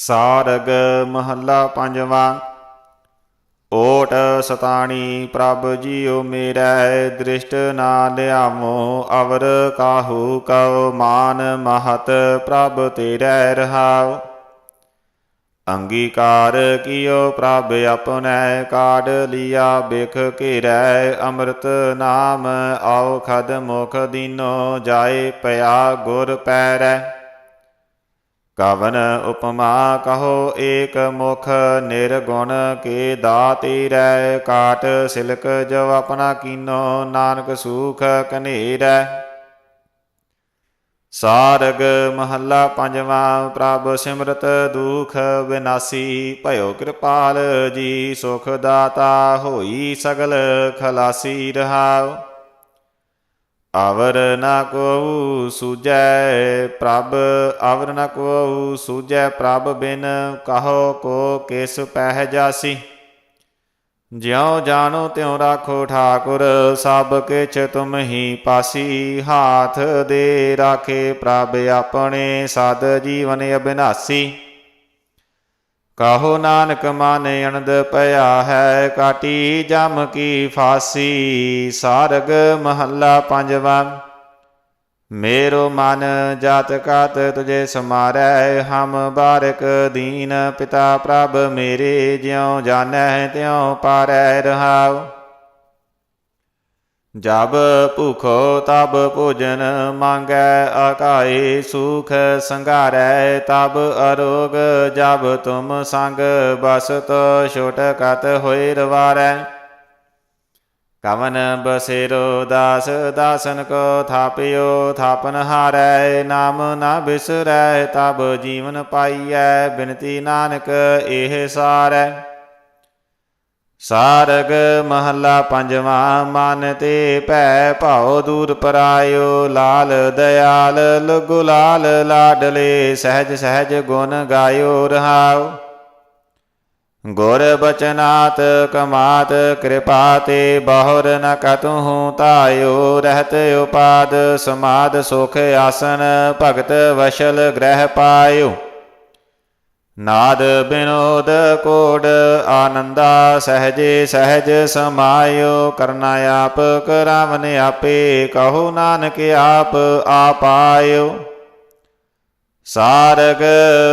ਸਾਰਗ ਮਹੱਲਾ ਪੰਜਵਾਂ। ਓਟ ਸਤਾਣੀ ਪ੍ਰਭ ਜੀਉ ਮੇਰੈ, ਦ੍ਰਿਸ਼ਟ ਨਾ ਲਿਆਮੋ ਅਵਰ ਕਾਹੂ ਕਉ, ਮਾਨ ਮਹਤ ਪ੍ਰਭ ਤੇਰੇ ਰਹਾਉ। ਅੰਗੀਕਾਰ ਕੀਓ ਪ੍ਰਭ ਆਪਣੈ, ਕਾਢ ਲਿਆ ਬਿਖ ਘੇਰੈ, ਅੰਮ੍ਰਿਤ ਨਾਮ ਆਓ ਖਦ ਮੁਖ ਦੀਨੋ ਜਾਏ ਪਿਆ ਗੁਰ ਪੈਰੈ। ਕਵਨ ਉਪਮਾ ਕਹੋ ਏਕ ਮੁਖ ਨਿਰਗੁਣ ਕੇ ਦਾਤੀ ਰੈ, ਕਾਟ ਸਿਲਕ ਜੋ ਆਪਣਾ ਕੀਨੋ, ਨਾਨਕ ਸੂਖ ਕਨੇਰੈ। ਸਾਰਗ ਮਹੱਲਾ ਪੰਜਵਾਂ, ਪ੍ਰਭ ਸਿਮਰਤ ਦੁਖ ਵਿਨਾਸੀ, ਭਇਓ ਕਿਰਪਾਲ ਜੀ, ਸੁਖ ਦਾਤਾ ਹੋਈ ਸਗਲ ਖਲਾਸੀ ਰਹਾਉ। ਅਵਰ ਨਾ ਕੋ ਸੂਜੈ ਪ੍ਰਭ, ਅਵਰ ਨਾ ਕੋ ਸੂਜੈ ਪ੍ਰਭ ਬਿਨ ਕਹੋ ਕੋ ਕਿਸ ਪਹਿ ਜਾਸੀ। ਜਿਉ ਜਾਣੋ ਤਿਉ ਰਾਖੋ ਠਾਕੁਰ, ਸਭ ਕਿਛ ਤੁਮ ਹੀ ਪਾਸੀ। ਹਾਥ ਦੇ ਰਾਖੇ ਪ੍ਰਭ ਆਪਣੇ ਸਦ ਜੀਵਨ ਅਬਿਨਾਸੀ ਕਹੋ ਨਾਨਕ ਮਨ ਅਣਦ ਪਿਆ ਹੈ, ਕਾਟੀ ਜਮ ਕੀ ਫਾਸੀ, ਸਾਰਗ ਮਹੱਲਾ ਪੰਜਵਾ। ਮੇਰੋ ਮਨ ਜਾਤ ਕਾਤ ਤੁਝੇ ਸਮਾਰੈ, ਹਮ ਬਾਰਕ ਦੀਨ ਪਿਤਾ ਪ੍ਰਭ ਮੇਰੇ, ਜਿਉ ਜਾਣੈ ਤਿਉ ਪਾਰੈ ਰਹਾਉ। ਜਬ ਭੁਖੋ ਤਬ ਭੋਜਨ ਮੰਗੈ, ਆਕਾਏ ਸੁਖ ਸੰਘਾਰੈ, ਤਬ ਅਰੋਗ ਜਬ ਤੁਮ ਸੰਗ, ਬਸਤ ਛੋਟ ਕਤ ਹੋਏ ਰਵਾਰੈ। ਕਵਨ ਬਸੇਰੋ ਦਾਸ, ਦਾਸਨ ਕੋ ਥਾਪਿਓ, ਥਾਪਨ ਹਾਰੈ, ਨਾਮ ਨਾ ਬਿਸਰੈ, ਤਬ ਜੀਵਨ ਪਾਈਐ, ਬਿਨਤੀ ਨਾਨਕ ਇਹ ਸਾਰੈ। ਸਾਰਗ ਮਹੱਲਾ ਪੰਜਵਾਂ, ਮਨ ਤੇ ਭੈ ਭਾਉ ਦੂਰ ਪਰਾਇਓ, ਲਾਲ ਦਇਆਲ, ਲਗੁ ਲਾਲ ਲਾਡਲੇ, ਸਹਿਜ ਸਹਿਜ ਗੁਣ ਗਾਇਓ ਰਹਾਉ। ਗੁਰ ਬਚਨਾਤ ਕਮਾਤ ਕਿਰਪਾ ਤੇ ਬਹੁਰ ਨ ਕਤਹੁ ਤਾਇਓ ਰਹਿਤ ਉਪਾਦ ਸਮਾਦ ਸੁਖ ਆਸਨ, ਭਗਤ ਵਸ਼ਲ ਗ੍ਰਹਿ ਪਾਇਓ। ਨਾਦ ਬਿਨੋਦ ਕੋੜ ਆਨੰਦਾ ਸਹਜੇ ਸਹਜ ਸਮਾਇਓ, ਕਰਨਾ ਆਪ ਕਰਾਵਨ ਆਪੇ, ਕਹੋ ਨਾਨਕ ਆਪ ਆਪਾਇਓ। ਸਾਰਗ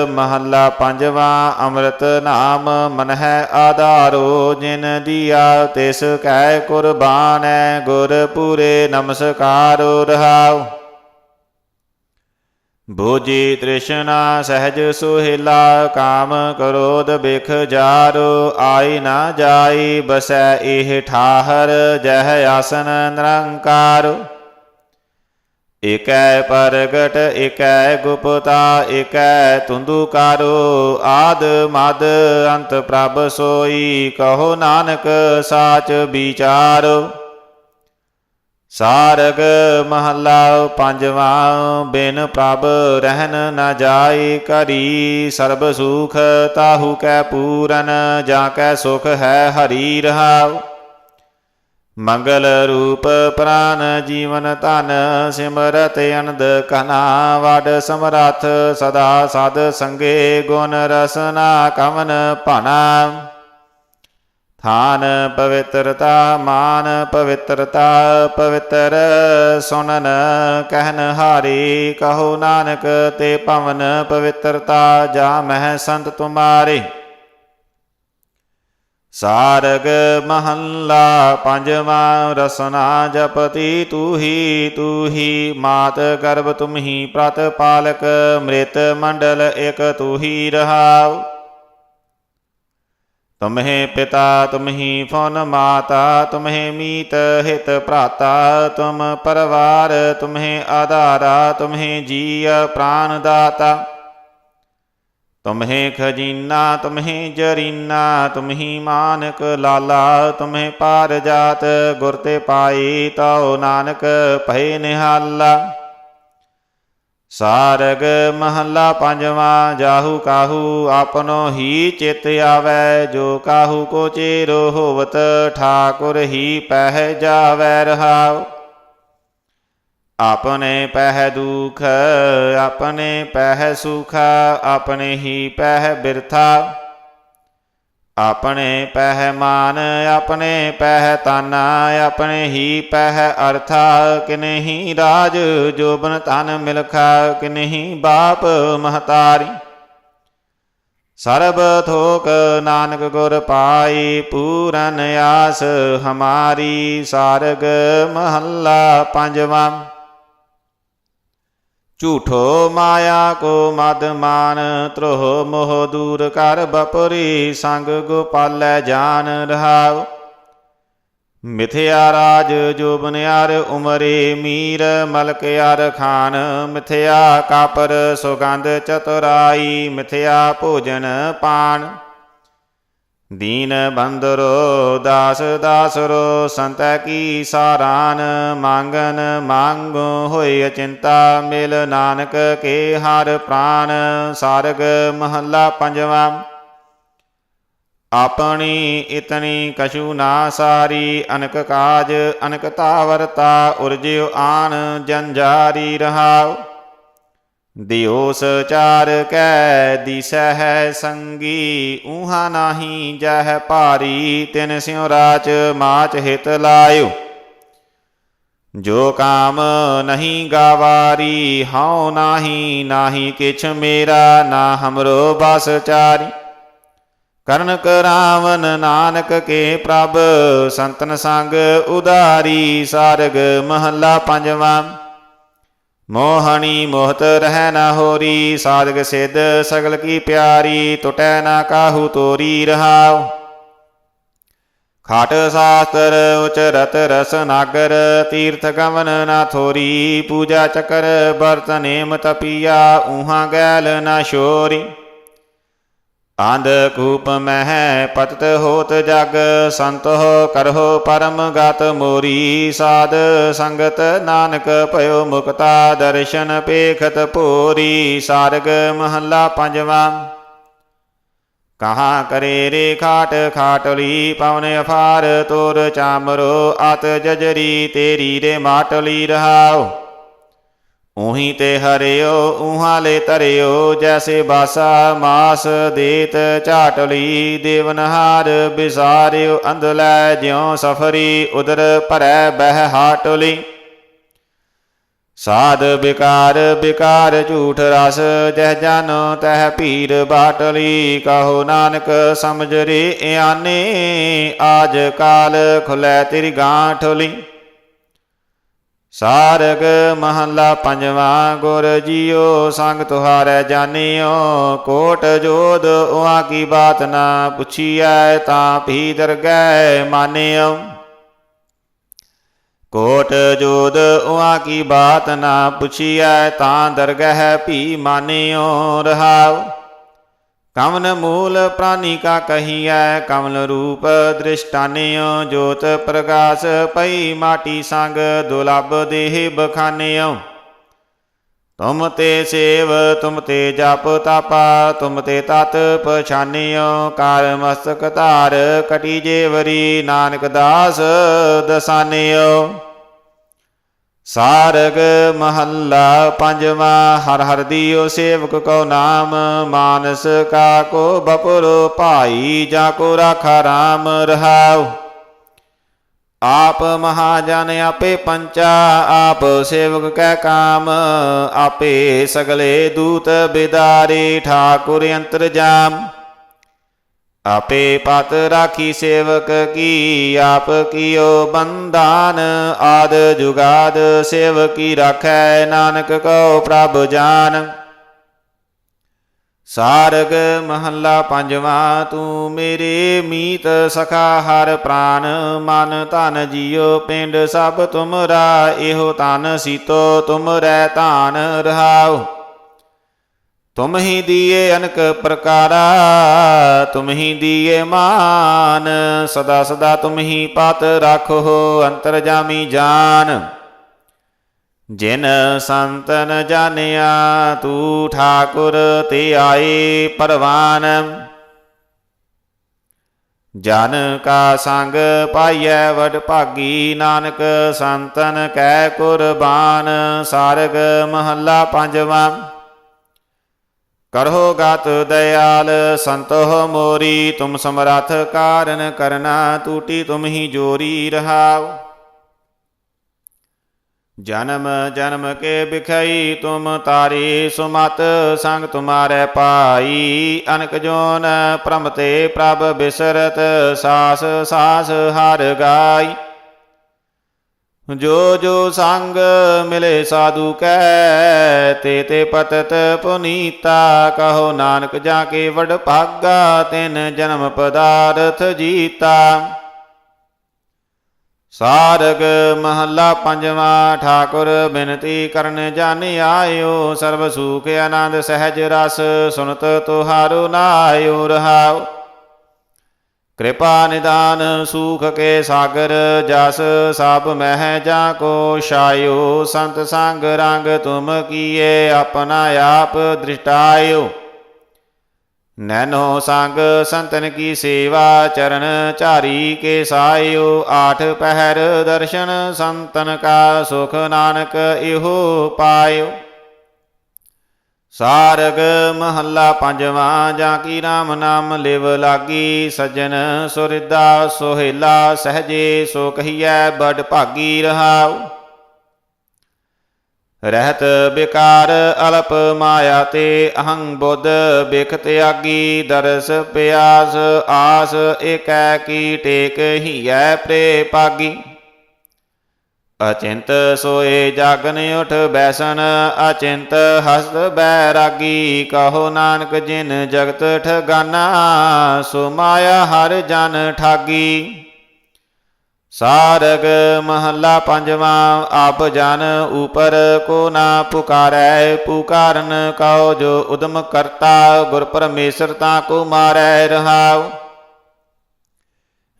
ਮਹੱਲਾ ਪੰਜਵਾਂ, ਅੰਮ੍ਰਿਤ ਨਾਮ ਮਨ ਹੈ ਆਧਾਰੋ, ਜਿਨ ਦੀਆ ਤਿਸ ਕੈ ਕੁਰਬਾਨੈ ਗੁਰ ਪੂਰੇ ਨਮਸਕਾਰੋ, ਰਹਾਉ। ਬੋਜੀ ਤ੍ਰਿਸ਼ਨਾ ਸਹਿਜ ਸੁਹਿਲਾ, ਕਾਮ ਕਰੋਧ ਬਿਖ ਜਾਰੋ, ਆਈ ਨਾ ਜਾਈ, ਬਸੈ ਇਹ ਠਾਹਰ, ਜਹ ਆਸਨ ਨਿਰੰਕਾਰ। ਇਕੈ ਪ੍ਰਗਟ ਇਕੈ ਗੁਪਤਾ ਇਕੈ ਤੁੰਦੁਕਾਰੋ, ਆਦ ਮਦ ਅੰਤ ਪ੍ਰਭ ਸੋਈ, ਕਹੋ ਨਾਨਕ ਸਾਚ ਵਿਚਾਰੋ। ਸਾਰਗ ਮਹੱਲਾ ਪੰਜਵਾਂ, ਬਿਨ ਪ੍ਰਭ ਰਹਿਨ ਨਾ ਜਾਏ ਕਰੀ ਸਰਬ ਸੁਖ ਤਾਹੂ ਕੈ ਪੂਰਨ, ਜਾ ਕੈ ਸੁਖ ਹੈ ਹਰੀ ਰਹਾਉ। ਮੰਗਲ ਰੂਪ ਪ੍ਰਾਨ ਜੀਵਨ ਧਨ, ਸਿਮਰਤ ਅਨੰਦ ਕਨਾ, ਵਡ ਸਮਰਥ ਸਦਾ ਸਦ ਸੰਗੇ ਗੁਣ ਰਸਨਾ ਕਵਨ ਭਣਾ। ਥਾਨ ਪਵਿੱਤਰਤਾ, ਮਾਨ ਪਵਿੱਤਰਤਾ, ਪਵਿੱਤਰ ਸੁਨਨ, ਕਹਿਨ ਹਾਰੀ, ਕਹੋ ਨਾਨਕ, ਤੇ ਪਵਨ ਪਵਿੱਤਰਤਾ, ਜਾ ਮਹਿ ਸੰਤ ਤੁਮਾਰੇ। ਸਾਰਗ ਮਹੱਲਾ, ਪੰਜਵਾਂ ਰਸਨਾ ਜਪਤੀ ਤੂ ਹੀ ਤੂ ਹੀ ਮਾਤ ਗਰਭ ਤੁਮਹੀ ਪ੍ਰਤ ਪਾਲਕ ਮ੍ਰਿਤ ਮੰਡਲ ਇਕ ਤੂ ਹੀ ਰਹਾਉ। ਤੁਮਹਿ ਪਿਤਾ, ਤੁਮਹੀ ਫੁਨ ਮਾਤਾ, ਤੁਮਹਿ ਮੀਤ ਹਿਤ ਭਰਾਤਾ, ਤੁਮ ਪਰਵਾਰ, ਤੁਮਹਿ ਆਧਾਰਾ, ਤੁਮਹਿ ਜੀਅ ਪ੍ਰਾਨ ਦਾਤਾ। ਤੁਮਹਿ ਖਜੀਨਾ, ਤੁਮਹਿ ਜਰੀਨਾ, ਤੁਮਹੀ ਮਾਨਕ ਲਾਲਾ, ਤੁਮਹਿ ਪਾਰ ਜਾਤ ਗੁਰ ਤੇ ਪਾਈ ਤਉ ਨਾਨਕ ਭੈ ਨਿਹਾਲਾ। ਸਾਰਗ ਮਹੱਲਾ ਪੰਜਵਾਂ, ਜਾਹੂ ਕਾਹੂ ਆਪਨੋ ਹੀ ਚਿਤ ਆਵੈ, ਜੋ ਕਾਹੂ ਕੋ ਚੇਰੋ ਹੋਵਤ ਠਾਕੁਰ ਹੀ ਪਹਿ ਜਾਵੈ ਰਹਾਉ। ਆਪਣੇ ਪਹਿ ਦੁਖ, ਆਪਣੇ ਪਹਿ ਸੁਖ, ਆਪਣੇ ਹੀ ਪਹਿ ਬਿਰਥਾ। ਆਪਣੇ ਪਹਿ ਮਾਨ, ਆਪਣੇ ਪਹਿ ਤਾਨਾ ਆਪਣੇ ਹੀ ਪਹਿ ਅਰਥਾ ਕਿਨਹੀ ਰਾਜ ਜੋਬਨ ਤਨ ਮਿਲਖਾ ਕਿਨਹੀ ਬਾਪ ਮਹਤਾਰੀ। ਸਰਬ ਥੋਕ ਨਾਨਕ ਗੁਰ ਪਾਈ, ਪੂਰਨ ਆਸ ਹਮਾਰੀ, ਸਾਰਗ ਮਹੱਲਾ ਪੰਜਵਾਂ। ਝੂਠੋ ਮਾਇਆ ਕੋ ਮਦ ਮਾਨ, ਤ੍ਰੋਹ ਮੋਹ ਦੂਰ ਕਰ ਬਪਰੀ ਸੰਗ ਗੋਪਾਲੈ ਜਾਨ ਰਹਾਉ। ਮਿਥਿਆ ਰਾਜ ਜੋ ਬਨਿਆਰ ਉਮਰੇ ਮੀਰ, ਮਲਕ ਖਾਨ, ਮਿਥਿਆ ਕਾਪਰ ਸੁਗੰਧ ਚਤੁਰਾਈ, ਮਿਥਿਆ ਭੋਜਨ ਪਾਨ। ਦੀਨ ਬੰਦਰੋ, ਦਾਸ ਦਾਸਰੋ, ਸੰਤ ਕੀ ਸਾਰਾਨ, ਮੰਗਨ ਮੰਗੋ ਹੋਏ ਚਿੰਤਾ ਮਿਲ ਨਾਨਕ ਕੇ ਹਰ ਪ੍ਰਾਨ, ਸਾਰਗ ਮਹੱਲਾ ਪੰਜਵਾਂ। ਆਪਣੀ ਇਤਨੀ ਕਛੂ ਨਾ ਸਾਰੀ, ਅਨਕ ਕਾਜ ਅਨਕ ਤਾਵਰਤਾ ਉਰਜਿਓ ਆਨ ਜੰਜਾਰੀ ਰਹਾਉ। ਦਿਓਸ ਚਾਰ ਕੈ ਦਿਸੈ ਹੈ ਸੰਗੀ, ਊਹਾ ਨਾਹੀ ਜਹ ਭਾਰੀ, ਤਿਨ ਸਿਉ ਰਾਚ ਮਾਚ ਹਿਤ ਲਾਇਓ। ਜੋ ਕਾਮ ਨਹੀਂ ਗਾਵਾਰੀ, ਹਉ ਨਾਹੀ ਨਾਹੀ ਕਿਛ ਮੇਰਾ, ਨਾ ਹਮਰੋ ਬਸ ਚਾਰੀ। ਕਰਨ ਕਰਾਵਨ ਨਾਨਕ ਕੇ ਪ੍ਰਭ, ਸੰਤਨ ਸੰਗ ਉਦਾਰੀ ਸਾਰਗ ਮਹੱਲਾ ਪੰਜਵਾਂ। ਮੋਹਣੀ ਮੋਹਤ ਰਹਿ ਨਾ ਹੋਰੀ, ਸਾਧਕ ਸਿੱਧ ਸਗਲ ਕੀ ਪਿਆਰੀ, ਟੁਟੈ ਨਾ ਕਾਹੂ ਤੋਰੀ ਰਹਾਉ। ਖਾਟ ਸਾਸਤਰ ਉਚਰਤ ਰਸ ਨਾਗਰ, ਤੀਰਥ ਗਮਨ ਨਾ ਥੋਰੀ, ਪੂਜਾ ਚੱਕਰ ਬਰਤ ਨੇਮ ਤਪੀਆ ਉਹਾਂ ਗੈਲ ਨਾ ਸ਼ੋਰੀ। ਆਂਧ ਕੂਪ ਮਹਿ ਪਤਤ ਹੋਤ ਜਗ ਸੰਤੋ ਕਰਹੁ ਪਰਮ ਗਤ ਮੋਰੀ। ਸਾਧ ਸੰਗਤ ਨਾਨਕ ਭਇਓ ਮੁਕਤਾ, ਦਰਸ਼ਨ ਪੇਖਤ ਭੋਰੀ ਸਾਰਗ ਮਹੱਲਾ ਪੰਜਵਾਂ। ਕਹਾ ਕਰੇ ਰੇ ਖਾਟ ਖਾਟਲੀ ਪਵਨ ਅਫਾਰ, ਤੋਰ ਚਾਮਰੋ, ਅਤ ਜਜਰੀ, ਤੇਰੀ ਰੇ ਮਾਟਲੀ ਰਹਾਓ ਉਹੀ ਤੇ ਹਰਿਓ, ਉਹਾਂ ਲੈ ਤਰਿਓ ਜੈਸੇ ਬਾਸਾ ਮਾਸ ਦੇਤ ਝਾਟਲੀ, ਦੇਵਨਹਾਰ ਬਿਸਾਰਿਓ ਅੰਧਲੈ ਜਿਉ ਸਫਰੀ, ਉਦਰ ਭਰੈ ਬਹਿ ਹਾਟਲੀ। ਸਾਧ ਬਿਕਾਰ ਬਿਕਾਰ ਝੂਠ ਰਸ, ਜਹ ਜਨ ਤਹ ਪੀਰ ਬਾਟਲੀ। ਕਹੋ ਨਾਨਕ ਸਮਝ ਰੇ ਆਨੇ ਆਜ ਕਾਲ ਖੁਲੇ ਤੇਰੀ ਗਾਂਠਲੀ। ਸਾਰਗ ਮਹੱਲਾ ਪੰਜਵਾਂ, ਗੁਰ ਜੀਓ ਸੰਗ ਤੁਹਾਰੈ ਜਾਣਿਓ, ਕੋਟ ਜੋਦ ਉਹਾਂ ਕੀ ਬਾਤ ਨਾ ਪੁੱਛੀਐ, ਤਾਂ ਭੀ ਦਰਗਹਿ ਮਾਨਿਓ। ਕੋਟ ਜੋਦ ਉਹਾਂ ਕੀ ਬਾਤ ਨਾ ਪੁੱਛੀਐ, ਤਾਂ ਦਰਗਹਿ ਭੀ ਮਾਨਿਓ ਰਹਾਓ ਕਵਨ ਮੂਲ ਪ੍ਰਾਨੀ ਕਾ ਕਹੀਐ, ਕਮਲ ਰੂਪ ਦ੍ਰਿਸ਼ਟਾਨਿਓ ਜੋਤ ਪ੍ਰਗਾਸ, ਪਈ ਮਾਟੀ ਸੰਗ ਦੁਲਭ ਦੇਹ ਬਖਾਨਿਓ ਤੁਮ ਤੇ ਸੇਵ, ਤੁਮ ਤੇ ਜਪ ਤਾਪਾ, ਤੁਮ ਤੇ ਤਤ ਪਛਾਨਿਓ ਕਾਰ ਮਸਤਕ ਧਾਰ, ਕਟੀ ਜੇਵਰੀ ਨਾਨਕ ਦਾਸ ਦਸਾਨਿਓ ਸਾਰਗ ਮਹੱਲਾ ਪੰਜਵਾਂ, ਹਰ ਹਰ ਦੀਓ ਸੇਵਕ ਕੋ ਨਾਮ, ਮਾਨਸ ਕਾ ਕੋ ਬਪੁਰ ਭਾਈ, ਜਾ ਕੋ ਰਾਖਾ RAM ਰਹਾਉ। ਆਪ ਮਹਾਜਨ ਆਪੇ ਪੰਚਾ, ਆਪ ਸੇਵਕ ਕੈ ਕਾਮ, ਆਪੇ ਸਗਲੇ ਦੂਤ ਬਿਦਾਰੇ, ਠਾਕੁਰ ਅੰਤਰਜਾਮ ਆਪੇ ਪਤ ਰਾਖੀ ਸੇਵਕ ਕੀ, ਆਪ ਕੀਓ ਬੰਦਾਨ ਆਦ ਜੁਗਾਦ ਸੇਵਕੀ ਰਾਖੈ ਨਾਨਕ ਕੋ ਪ੍ਰਭ ਜਾਨ। ਸਾਰਗ ਮਹੱਲਾ ਪੰਜਵਾ, ਤੂੰ ਮੇਰੇ ਮੀਤ ਸਖਾ ਹਰ ਪ੍ਰਾਨ, ਮਨ ਧਨ ਜੀਉ ਪਿੰਡ ਸਭ ਤੁਮਰਾ, ਇਹੋ ਤਨ ਸੀਤੋ ਤੁਮਰੈ ਧਾਨ ਰਹਾਉ। ਤੁਮ ਹੀ ਦੀਏ ਅਨਕ ਪ੍ਰਕਾਰਾ, ਤੁਮ ਹੀ ਦੀਏ ਮਾਨ, ਸਦਾ ਸਦਾ ਤੁਮ ਹੀ ਪਤ ਰੱਖੋ ਅੰਤਰਜਾਮੀ ਜਾਨ। ਜਿਨ ਸੰਤਨ ਜਾਣਿਆ, ਤੂੰ ਠਾਕੁਰ ਤੇ ਆਏ ਪਰਵਾਨ। ਜਨ ਕਾ ਸੰਗ ਪਾਈਐ ਵਡ ਭਾਗੀ, ਨਾਨਕ ਸੰਤਨ ਕੈ ਕੁਰਬਾਨ, ਸਾਰਗ ਮਹੱਲਾ ਪੰਜਵਾਂ। ਕਰਹੁ ਗਤ ਦਇਆਲ ਸੰਤੋ ਮੋਰੀ, ਤੁਮ ਸਮਰਥ ਕਾਰਨ ਕਰਨਾ ਟੂਟੀ ਤੁਮ ਹੀ ਜੋਰੀ ਰਹਾਓ ਜਨਮ ਜਨਮ ਕੇ ਬਿਖਈ ਤੁਮ ਤਾਰੀ, ਸੁਮਤ ਸੰਗ ਤੁਮਾਰੇ ਪਾਈ। ਅਨਕ ਜੋਨ ਪ੍ਰਮ ਪ੍ਰਭ ਬਿਸਰਤ, ਸਾਸ ਸਾਸ ਹਰ ਗਾਈ। ਜੋ ਜੋ ਸੰਗ ਮਿਲੇ ਸਾਧੂ ਕੈ, ਤੇ ਤੇ ਪਤਤ ਪੁਨੀਤਾ, ਕਹੋ ਨਾਨਕ ਜਾ ਕੇ ਵਡ ਭਾਗਾ, ਤਿਨ ਜਨਮ ਪਦਾਰਥ ਜੀਤਾ। ਸਾਰਗ ਮਹੱਲਾ ਪੰਜਵਾਂ, ਠਾਕੁਰ ਬਿਨਤੀ ਕਰਨ ਜਨ ਆਇਓ ਸਰਬ ਸੁਖ ਆਨੰਦ ਸਹਿਜ ਰਸ ਸੁਨਤ ਤੁਹਾਰੋ ਨਾਇਓ ਰਹਾਓ ਕਿਰਪਾ ਨਿਦਾਨ ਸੂਖ ਕੇ ਸਾਗਰ ਜਸ ਸਭ ਮਹਿ ਜਾ ਕੋ ਛਾਇਓ, ਸੰਤ ਸੰਗ ਰੰਗ ਤੁਮ ਕੀਏ, ਆਪਣਾ ਆਪ ਦ੍ਰਿਸ਼ਟਾਇਓ। ਨੈਨੋ ਸੰਗ ਸੰਤਨ ਕੀ ਸੇਵਾ, ਚਰਨ ਚਾਰੀ ਕੇ ਸਾਇਓ। ਆਠ ਪਹਿਰ ਦਰਸ਼ਨ ਸੰਤਨ ਕਾ ਸੁਖ ਨਾਨਕ ਇਹੋ ਪਾਇਓ। ਸਾਰਗ ਮਹੱਲਾ ਪੰਜਵਾਂ, ਜਾਂ ਕੀ ਰਾਮ ਨਾਮ ਲਿਵ ਲਾਗੀ, ਸਜਣ ਸੁਰਿਦਾ ਸੋਹਿਲਾ, ਸਹਜੇ ਸੋ ਕਹੀਐ ਬੜ ਭਾਗੀ ਰਹਾਉ। ਰਹਿਤ ਬਿਕਾਰ ਅਲਪ ਮਾਇਆ ਤੇ ਅਹੰ ਬੁੱਧ ਬਿਖ ਤਿਆਗੀ, ਦਰਸ ਪਿਆਸ ਆਸ ਏਕੈ ਕੀ ਟੇਕ ਹੀਐ ਪ੍ਰੇ ਪਾਗੀ ਅਚਿੰਤ ਸੋਏ ਜਾਗਨ ਉਠ ਬੈਸਨ ਅਚਿੰਤ ਹਸਤ ਬੈਰਾਗੀ, ਕਹੋ ਨਾਨਕ ਜਿਨ ਜਗਤ ਠਗਾਨਾ, ਸੋ ਮਾਇਆ ਹਰ ਜਨ ਠਾਗੀ। ਸਾਰਗ ਮਹੱਲਾ ਪੰਜਵਾਂ, ਆਪ ਜਨ ਉਪਰ ਕੋ ਨਾ ਪੁਕਾਰੈ, ਪੁਕਾਰਨ ਕਉ ਜੋ ਉਦਮ ਕਰਤਾ, ਗੁਰ ਪਰਮੇਸ਼ਰ ਤਾ ਕੋ ਮਾਰੈ ਰਹਾਉ।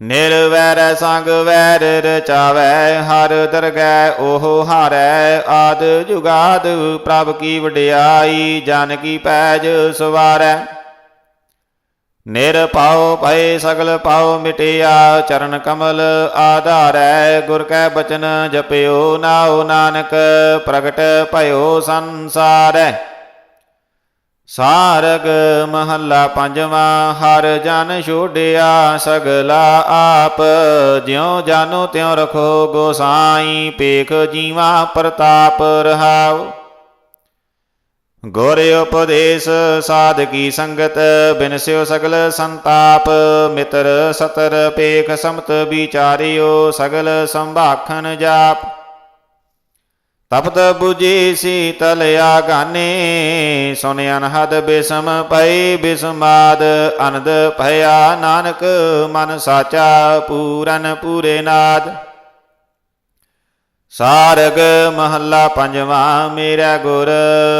ਨਿਰਵੈਰ ਸੰਗ ਵੈਰ ਰਚਾਵੈ, ਹਰ ਦਰਗਹਿ ਉਹ ਹਾਰੈ। ਆਦ ਜੁਗਾਦ ਪ੍ਰਭ ਕੀ ਵਡਿਆਈ, ਜਨ ਕੀ ਪੈਜ ਸਵਾਰੈ। ਨਿਰਭਉ ਭਏ ਸਗਲ ਪਾਉ ਮਿਟਿਆ, ਚਰਨ ਕਮਲ ਆਧਾਰੈ। ਗੁਰ ਕੈ ਬਚਨ ਜਪਿਓ ਨਾਉ ਨਾਨਕ, ਪ੍ਰਗਟ ਭਇਓ ਸੰਸਾਰੈ। ਸਾਰਗ ਮਹੱਲਾ ਪੰਜਵਾਂ, ਹਰ ਜਨ ਛੋੜਿਆ ਸਗਲਾ ਆਪ, ਜਿਉ ਜਾਨੋ ਤਿਉ ਰਖੋ ਗੋਸਾਈ ਪੇਖ ਜੀਵਾ ਪ੍ਰਤਾਪ ਰਹਾਉ। ਗੋਰੇ ਉਪਦੇਸ਼ ਸਾਧ ਕੀ ਸੰਗਤ ਬਿਨਸਿਓ ਸਗਲ ਸੰਤਾਪ, ਮਿਤਰ ਸਤਰ ਪੇਖ ਸਮਤ ਵਿਚਾਰਿਓ, ਸਗਲ ਸੰਭਾਖਨ ਜਾਪ। ਤਪਤ 부ਜੀ ਸੀਤਲ ਆਗਾਨੇ ਸੁਨ ਅਨਹਦ ਬਿਸਮ ਪਈ ਬਿਸਮਾਦ, ਅਨੰਦ ਭਇਆ ਨਾਨਕ ਮਨ ਸਾਚਾ ਪੂਰਨ ਪੂਰੇ ਨਾਦ। ਸਾਰਗ ਮਹੱਲਾ ਪੰਜਵਾਂ, ਮੇਰਾ ਗੁਰ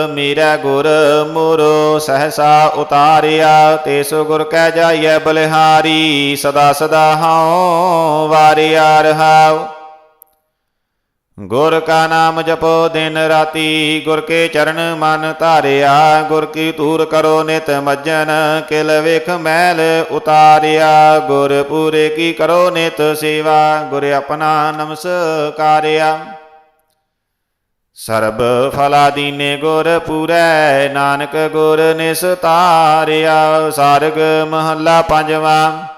ਮੇਰਾ ਗੁਰ ਮੋਰੋ ਸਹਸਾ ਉਤਾਰਿਆ, ਤੇ ਸੋ ਗੁਰ ਕਹਿ ਜਾਈਐ ਬਲਿਹਾਰੀ, ਸਦਾ ਸਦਾ ਹਉ ਵਾਰਿਆ ਰਹਾਉ। ਗੁਰ ਕਾ ਨਾਮ ਜਪੋ ਦਿਨ ਰਾਤੀ, ਗੁਰ ਕੇ ਚਰਨ ਮਨ ਧਾਰਿਆ, ਗੁਰ ਕੀ ਧੂਰ ਕਰੋ ਨਿਤ ਮੱਜਨ, ਕਿਲ ਵੇਖ ਮੈਲ ਉਤਾਰਿਆ, ਗੁਰ ਪੂਰੇ ਕੀ ਕਰੋ ਨਿਤ ਸੇਵਾ, ਗੁਰ ਆਪਣਾ ਨਮਸਕਾਰਿਆ। ਸਰਬ ਫਲਾ ਦੀਨੇ ਗੁਰ ਪੂਰੈ, ਨਾਨਕ ਗੁਰ ਨਿਸਤਾਰਿਆ, ਸਾਰਗ ਮਹੱਲਾ ਪੰਜਵਾਂ।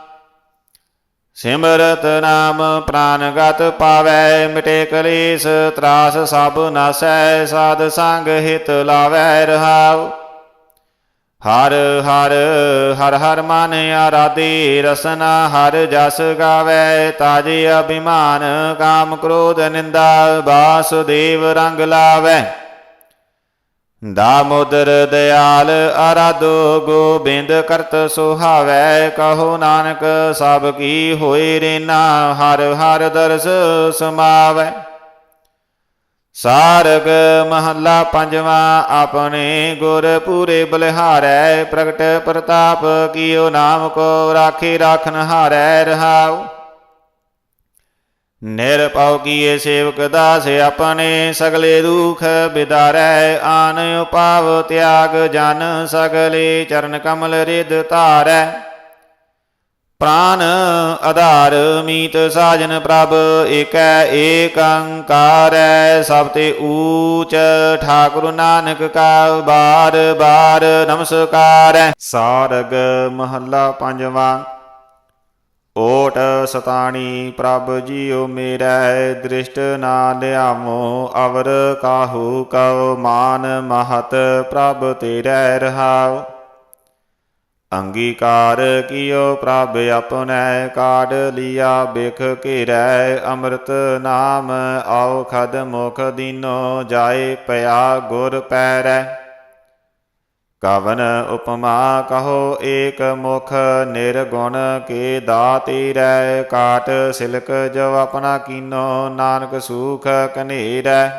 ਸਿਮਰਤ ਨਾਮ ਪ੍ਰਾਨਗਤ ਪਾਵੈ, ਮਿਟੇ ਕਲੇਸ਼, ਤਰਾਸ ਸਭ ਨਾਸੈ, ਸਾਧ ਸੰਗ ਹਿਤ ਲਾਵੈ ਰਹਾਉ। ਹਰ ਹਰ ਹਰ ਹਰ ਮਨ ਆਰਾਧੇ ਰਸਨਾ, ਹਰ ਜਸ ਗਾਵੈ, ਤਾਜੇ ਅਭਿਮਾਨ, ਕਾਮ ਕ੍ਰੋਧ, ਨਿੰਦਾ ਬਾਸੁਦੇਵ ਰੰਗ ਲਾਵੈ। ਦਾਮੋਦਰ ਦਿਆਲ ਅਰਾਧੋ ਗੋਬਿੰਦ ਕਰਤ ਸੁਹਾਵੈ, ਕਹੋ ਨਾਨਕ ਸਭ ਕੀ ਹੋਏ ਰੇਨਾ, ਹਰ ਹਰ ਦਰਸ ਸਮਾਵੈ। ਸਾਰਗ ਮਹੱਲਾ ਪੰਜਵਾਂ, ਆਪਣੇ ਗੁਰ ਪੂਰੇ ਬਲਿਹਾਰੈ, ਪ੍ਰਗਟ ਪ੍ਰਤਾਪ ਕੀਓ ਨਾਮ ਕੋ ਰਾਖੇ ਰਾਖਨ ਹਾਰੈ ਰਹਾਉ। ਨਿਰਭਉ ਕੀਏ ਸੇਵਕ ਦਾਸ ਆਪਣੇ ਸਗਲੇ ਦੁਖ ਬਿਦਾਰੈ, ਆਨ ਉਪਾਵ ਤਿਆਗ ਜਨ ਸਗਲੇ ਚਰਨ ਕਮਲ ਰਿਦ ਧਾਰੈ। ਪ੍ਰਾਨ ਆਧਾਰ ਮੀਤ ਸਾਜਨ ਪ੍ਰਭ, ਏਕੈ ਏਕੰਕਾਰੈ ਸਭ ਤੇ ਊਚ ਠਾਕੁਰ ਨਾਨਕ ਕਾ ਬਾਰ ਬਾਰ ਨਮਸਕਾਰੈ। ਸਾਰਗ ਮਹੱਲਾ ਪੰਜਵਾਂ। ਓਟ ਸਤਾਣੀ ਪ੍ਰਭ ਜੀਉ ਮੇਰੈ, ਦ੍ਰਿਸ਼ਟ ਨਾ ਲਿਆਮੋ ਅਵਰ ਕਾਹੂ ਕਉ, ਮਾਨ ਮਹਤ ਪ੍ਰਭ ਤੇਰੇ ਰਹਾਉ। ਅੰਗੀਕਾਰ ਕੀਓ ਪ੍ਰਭ ਆਪਣੈ, ਕਾਢ ਲਿਆ ਬਿਖ ਘੇਰੈ, ਅੰਮ੍ਰਿਤ ਨਾਮ ਆਓ ਖਦ ਮੁਖ ਦੀਨੋ, ਜਾਏ ਪਿਆ ਗੁਰ ਪੈਰੈ। ਕਵਨ ਉਪਮਾ ਕਹੋ ਏਕ ਮੁਖ ਨਿਰਗੁਣ ਕੇ ਦਾਤੀ ਰੈ ਕਾਟ ਸਿਲਕ ਜਵ ਆਪਣਾ ਕੀਨੋ, ਨਾਨਕ ਸੂਖ ਕਨੇਰੈ।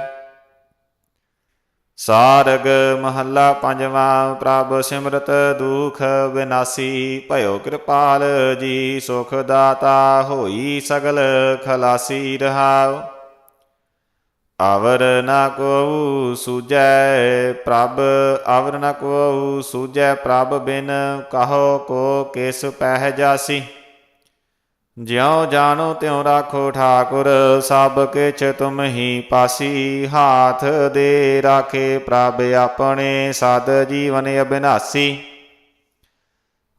ਸਾਰਗ ਮਹੱਲਾ ਪੰਜਵਾਂ, ਪ੍ਰਭ ਸਿਮਰਤ ਦੁਖ ਵਿਨਾਸੀ, ਭਇਓ ਕਿਰਪਾਲ ਜੀ ਸੁਖ ਦਾਤਾ ਹੋਈ ਸਗਲ ਖਲਾਸੀ ਰਹਾਉ। ਅਵਰ ਨਾ ਕੋ ਸੂਜੈ ਪ੍ਰਭ, ਅਵਰ ਨਾ ਕੋ ਸੂਜੈ ਪ੍ਰਭ ਬਿਨ ਕਹੋ ਕੋ ਕਿਸ ਪਹਿ ਜਾਸੀ। ਜਿਉ ਜਾਣੋ ਤਿਉ ਰਾਖੋ ਠਾਕੁਰ, ਸਭ ਕਿਛ ਤੁਮ ਹੀ ਪਾਸੀ। ਹਾਥ ਦੇ ਰਾਖੇ ਪ੍ਰਭ, ਆਪਣੇ ਸਦ ਜੀਵਨ ਅਬਿਨਾਸੀ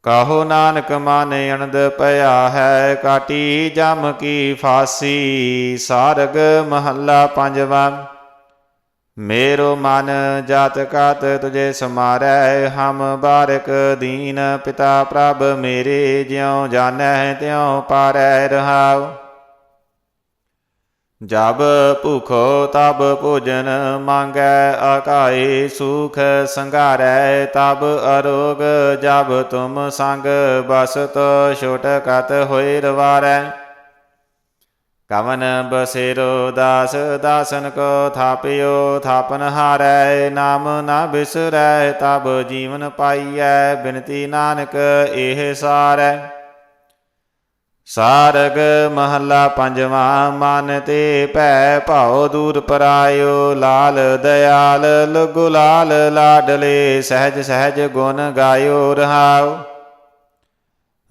ਕਹੋ ਨਾਨਕ ਮਨ ਅਣਦ ਪਿਆ ਹੈ, ਕਾਟੀ ਜਮ ਕੀ ਫਾਸੀ, ਸਾਰਗ ਮਹੱਲਾ ਪੰਜਵਾਂ। ਮੇਰੋ ਮਨ ਜਾਤ ਕਾਤ ਤੁਝੇ ਸਮਾਰੈ, ਹਮ ਬਾਰਕ ਦੀਨ ਪਿਤਾ ਪ੍ਰਭ ਮੇਰੇ, ਜਿਉ ਜਾਣੈ ਤਿਉ ਪਾਰੈ ਰਹਾਉ। ਜਬ ਭੁਖੋ ਤਬ ਭੋਜਨ ਮੰਗੈ, ਆਕਾਏ ਸੁਖ ਸੰਘਾਰੈ, ਤਬ ਅਰੋਗ ਜਬ ਤੁਮ ਸੰਗ ਬਸਤ ਛੋਟ ਕਤ ਹੋਏ ਰਵਾਰੈ। ਕਵਨ ਬਸੇਰੋ ਦਾਸ, ਦਾਸਨ ਕੋ ਥਾਪਿਓ, ਥਾਪਨ ਹਾਰੈ, ਨਾਮ ਨਾ ਬਿਸਰੈ, ਤਬ ਜੀਵਨ ਪਾਈਐ, ਬਿਨਤੀ ਨਾਨਕ ਇਹ ਸਾਰੈ। ਸਾਰਗ ਮਹੱਲਾ ਪੰਜਵਾਂ, ਮਨ ਤੇ ਭੈ ਭਾਉ ਦੂਰ ਪਰਾਇਓ, ਲਾਲ ਦਇਆਲ ਲਗੁ ਲਾਲ ਲਾਡਲੇ, ਸਹਿਜ ਸਹਿਜ ਗੁਣ ਗਾਇਓ ਰਹਾਓ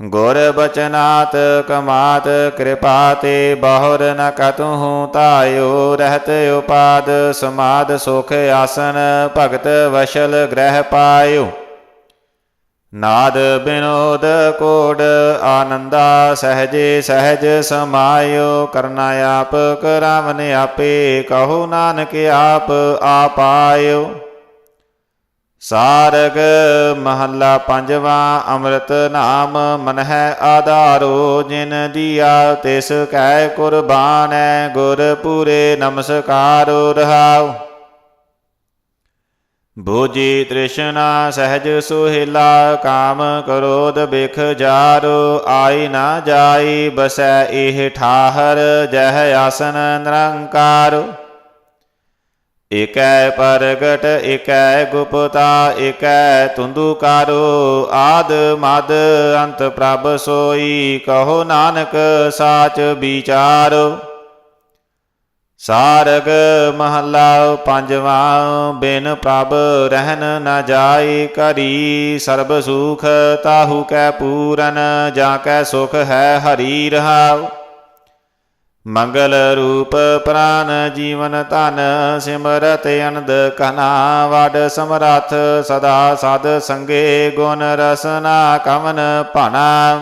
ਗੁਰ ਬਚਨਾਤ ਕਮਾਤ ਕਿਰਪਾ ਤੇ ਬਾਹੁਰ ਨ ਕਤਹੁ ਤਾਇਓ ਰਹਿਤ ਉਪਾਦ ਸਮਾਦ ਸੁਖ ਆਸਨ, ਭਗਤ ਵਸ਼ਲ ਗ੍ਰਹਿ ਪਾਇਓ। ਨਾਦ ਬਿਨੋਦ ਕੋੜ ਆਨੰਦਾ ਸਹਜੇ ਸਹਜ ਸਮਾਇਓ, ਕਰਨਾ ਆਪ ਕਰਾਵਨ ਆਪੇ, ਕਹੋ ਨਾਨਕ ਆਪ ਆਪਾਇਓ। ਸਾਰਗ ਮਹੱਲਾ ਪੰਜਵਾਂ, ਅੰਮ੍ਰਿਤ ਨਾਮ ਮਨ ਹੈ ਆਧਾਰੋ, ਜਿਨ ਦੀਆ ਤਿਸ ਕੈ ਕੁਰਬਾਨੈ ਗੁਰ ਪੂਰੇ ਨਮਸਕਾਰੋ ਰਹਾਉ। ਭੋਜੀ ਤ੍ਰਿਸ਼ਨਾ ਸਹਿਜ ਸੁਹਿਲਾ ਕਾਮ ਕਰੋਧ ਬਿਖ ਜਾਰੋ, ਆਈ ਨਾ ਜਾਈ, ਬਸੈ ਇਹ ਠਾਹਰ, ਜਹ ਆਸਨ ਨਿਰੰਕਾਰੋ। ਇਕੈ ਪ੍ਰਗਟ, ਇਕੈ ਗੁਪਤਾ, ਇਕੈ ਤੁੰਦੁਕਾਰੋ, ਆਦ ਮਦ ਅੰਤ ਪ੍ਰਭ ਸੋਈ, ਕਹੋ ਨਾਨਕ ਸਾਚ ਵਿਚਾਰੋ। ਸਾਰਗ ਮਹੱਲਾ ਪੰਜਵਾਂ, ਬਿਨ ਪ੍ਰਭ ਰਹਿਨ ਨ ਜਾਏ ਕਰੀ ਸਰਬ ਸੁਖ ਤਾਹੂ ਕੈ ਪੂਰਨ, ਜਾ ਕੈ ਸੁਖ ਹੈ ਹਰੀ ਰਹਾਉ। ਮੰਗਲ ਰੂਪ ਪ੍ਰਾਨ ਜੀਵਨ ਧਨ, ਸਿਮਰਤ ਅਨੰਦ ਕਨਾ, ਵਡ ਸਮਰੱਥ ਸਦਾ ਸਦ ਸੰਗੇ ਗੁਣ ਰਸਨਾ ਕਵਨ ਭਣਾ।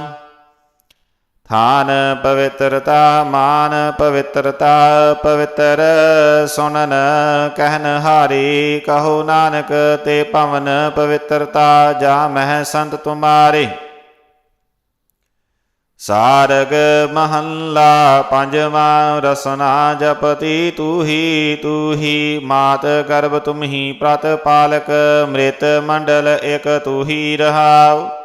ਥਾਨ ਪਵਿੱਤਰਤਾ, ਮਾਨ ਪਵਿੱਤਰਤਾ, ਪਵਿੱਤਰ ਸੁਨਨ, ਕਹਿਨ ਹਾਰੀ, ਕਹੋ ਨਾਨਕ ਤੇ ਪਵਨ ਪਵਿੱਤਰਤਾ, ਜਾ ਮਹਿ ਸੰਤ ਤੁਮਾਰੇ। ਸਾਰਗ ਮਹੱਲਾ ਪੰਜਵਾਂ, ਰਸਨਾ ਜਪਤੀ ਤੂ ਹੀ ਤੂ ਹੀ ਮਾਤ ਗਰਭ ਤੁਮਹੀ ਪ੍ਰਤ ਪਾਲਕ ਮ੍ਰਿਤ ਮੰਡਲ ਇਕ ਤੂ ਹੀ ਰਹਾਉ।